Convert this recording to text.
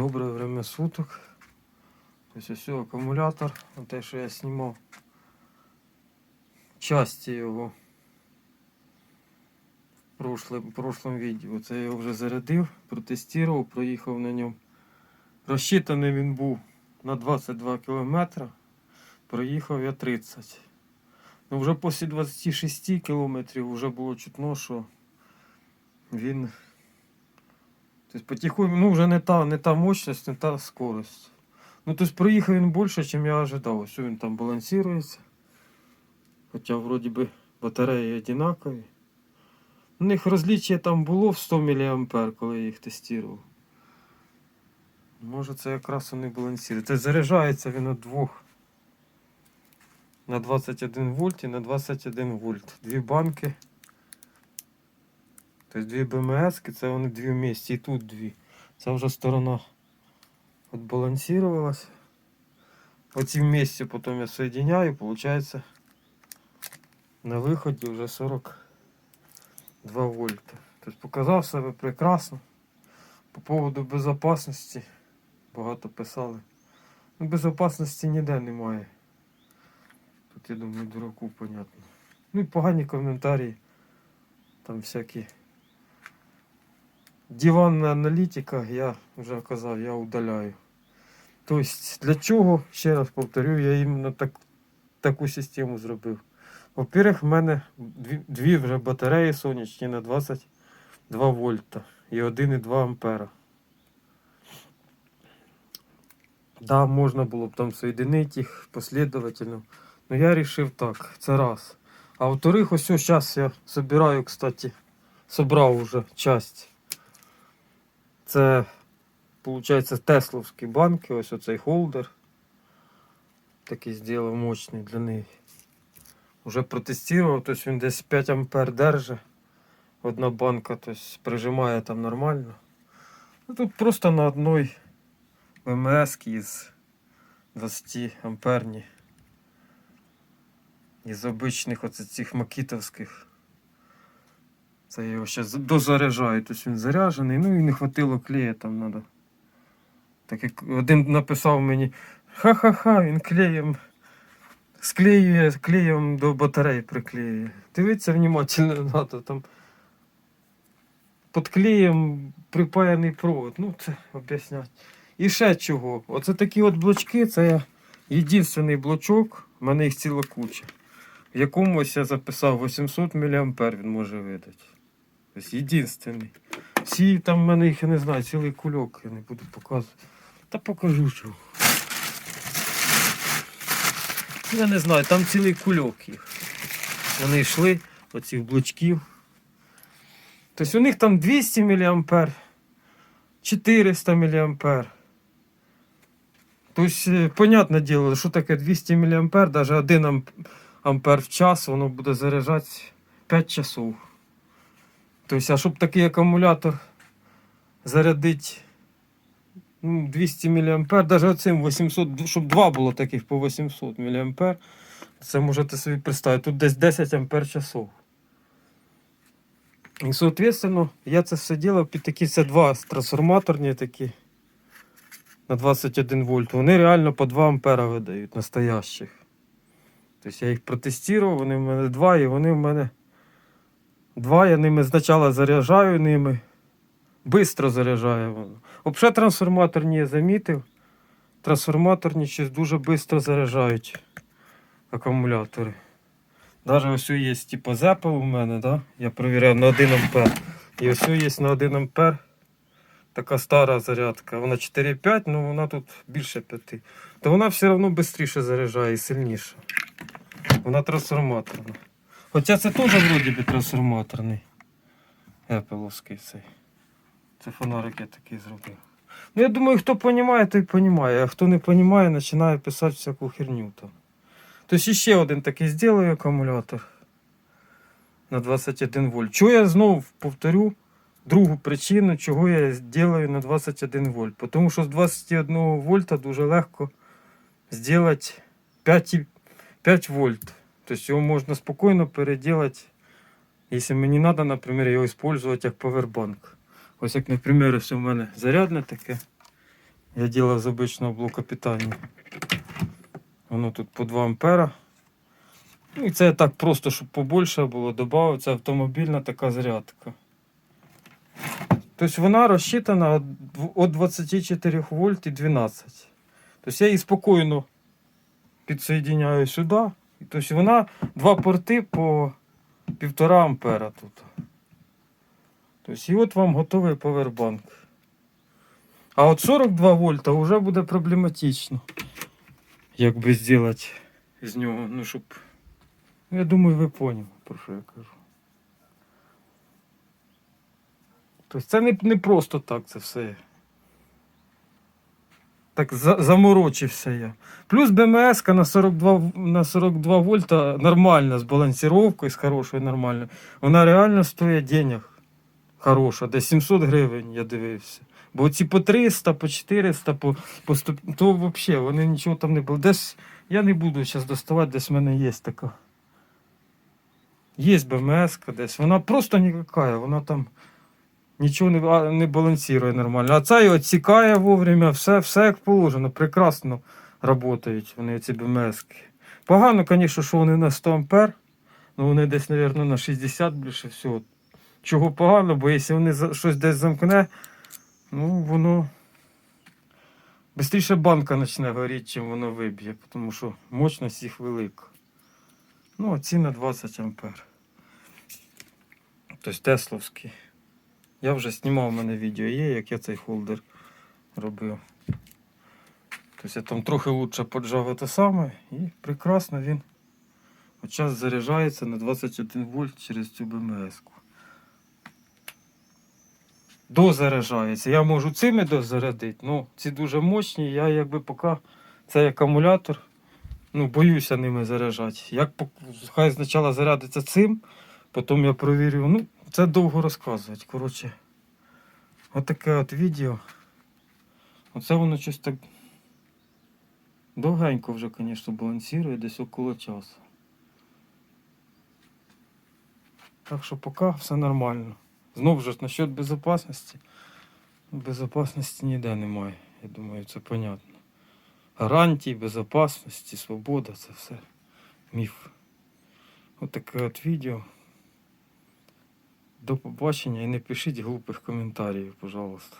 Добре время суток. Ось ось акумулятор, те, що я знімав. Часті його в прошлом, прошлом відео. Це я його вже зарядив, протестував, проїхав на ньому. Розчитаний він був на 22 км, проїхав я 30. Ну вже після 26 кілометрів вже було чутно, що він Тобто потихоньку, ну вже не та, не та мощність, не та скорость. Ну, тобто проїхав він більше, ніж я ожидав. Ось він там балансується. Хоча вроді би батареї однакові. У них розліччя там було в 100 мА, коли я їх тестував. Може це якраз вони балансують. Тобто заряджається він від двох на 21 вольт і на 21 вольт. Дві банки. Тобто дві БМС, це вони дві в місті, і тут дві. Ця вже сторона відбалансувалась. Оці в місті потім я соєдиняю, виходить на виході вже 42 вольта. Тобто показав себе прекрасно. По поводу безопасності багато писали. Ну, безопасності ніде немає. Тут я думаю, дураку понятно. Ну і погані коментарі. Там всякі. Диванна аналітика, я вже казав, я удаляю. Тобто, для чого, ще раз повторю, я іменно так, таку систему зробив. Во-первых, в мене дві, вже батареї сонячні на 22 вольта і 1,2 ампера. Да, можна було б там соєдинити їх послідовательно. Но я вирішив так, це раз. А во-вторых, ось зараз я собираю, кстати, собрав уже часть. Це, виходить, тесловські банки, ось оцей холдер. Такий зробив мощний для неї. Уже протестував, тобто він десь 5 ампер держить. Одна банка тобто, прижимає там нормально. Ну, тут просто на одній ВМС із 20 амперні. Із обичних оце макітовських. Це його ще дозаряджаю, тобто він заряджений, ну і не хватило клея там треба. Так як один написав мені, ха-ха-ха, він клеєм склеює, клеєм до батареї приклеює. Дивіться внимательно треба там. Під клеєм припаяний провод. Ну, це об'яснять. І ще чого. Оце такі от блочки, це єдиний блочок, в мене їх ціла куча. В якомусь я записав 800 мА він може видати. Тобто єдиний. Всі там в мене їх я не знаю, цілий кульок, я не буду показувати. Та покажу чого. Я не знаю, там цілий кульок їх. Вони йшли, оцих блочків. Тобто у них там 200 мА, 400 мА. Тобто, е, понятне діло, що таке 200 мА, навіть 1 амп- ампер в час, воно буде заряджати 5 часов. Тобто, а щоб такий акумулятор зарядити ну, 200 мА, навіть оцим 800, щоб два було таких по 800 мА, це можете собі представити, тут десь 10 ампер часов. І, соответственно, я це все ділав під такі це два трансформаторні такі на 21 вольт. Вони реально по 2 ампера видають настоящих. Тобто я їх протестував, вони в мене два, і вони в мене два, я ними спочатку заряджаю ними. Бистро заряджає воно. Взагалі трансформаторні я замітив. Трансформаторні щось дуже швидко заряджають акумулятори. Навіть ось є типу зепл у мене, да? я перевіряв на 1 ампер. І ось є на 1 ампер така стара зарядка. Вона 4,5, але вона тут більше 5. То вона все одно швидше заряджає і сильніше. Вона трансформаторна. Хоча це теж вроді би трансформаторний. Епловський цей. Це фонарик я такий зробив. Ну я думаю, хто розуміє, той розуміє, а хто не розуміє, починає писати всяку херню там. Тобто ще один такий зроблю акумулятор на 21 вольт. Чого я знову повторю другу причину, чого я зроблю на 21 вольт. Тому що з 21 вольта дуже легко зробити 5, 5 вольт. Тобто його можна спокійно переделати, якщо мені треба, наприклад, його використовувати як повербанк. Ось як, наприклад, ось у мене зарядне таке. Я ділав з обичного блока питання. Воно тут по 2 ампера. Ну і це так просто, щоб побольше було, додав. Це автомобільна така зарядка. Тобто вона розчитана від 24 вольт і 12. Тобто я її спокійно підсоєдиняю сюди. Тобто вона два порти по 1,5 ампера тут. Тобто і от вам готовий повербанк. А от 42 вольта вже буде проблематично. Як би зробити з нього, ну щоб. Ну, Я думаю, ви поняли, про що я кажу. Тобто це не, не просто так це все. Так за, заморочився я. Плюс БМС на 42, на 42 вольта нормальна, з балансировкою, з хорошою нормальною. Вона реально стоїть денег. Хороша, десь 700 гривень я дивився. Бо ці по 300, по 400, по, по 100, то взагалі вони нічого там не було. Десь я не буду зараз доставати, десь в мене є така. Є БМС десь. Вона просто ніяка, вона там нічого не, не балансує нормально. А ця і відсікає вовремя, все, все як положено, прекрасно працюють вони ці БМС. Погано, звісно, що вони на 100 ампер, ну вони десь, мабуть, на 60 більше всього. Чого погано, бо якщо вони щось десь замкне, ну воно. Бистріше банка почне горіти, чим воно виб'є, тому що мощність їх велика. Ну, а ці на 20 ампер. Тобто Тесловський. Я вже знімав у мене відео є, як я цей холдер робив. Тобто я там трохи лучше поджав те саме і прекрасно він от час заряджається на 21 вольт через цю БМС-ку. Дозаряджається. Я можу цими дозарядити, ну ці дуже мощні, я якби поки цей акумулятор, ну, боюся ними заряджати. Як хай спочатку зарядиться цим, потім я провірю. Ну, це довго розказувати. Коротше, отаке от відео. Оце воно щось так довгенько вже, звісно, балансує, десь около часу. Так що поки все нормально. Знову ж насчет безопасності. Безопасності ніде немає. Я думаю, це понятно. Гарантії, безопасності, свобода це все міф. Отаке от відео. До побачення і не пишіть глупих коментарів, пожалуйста.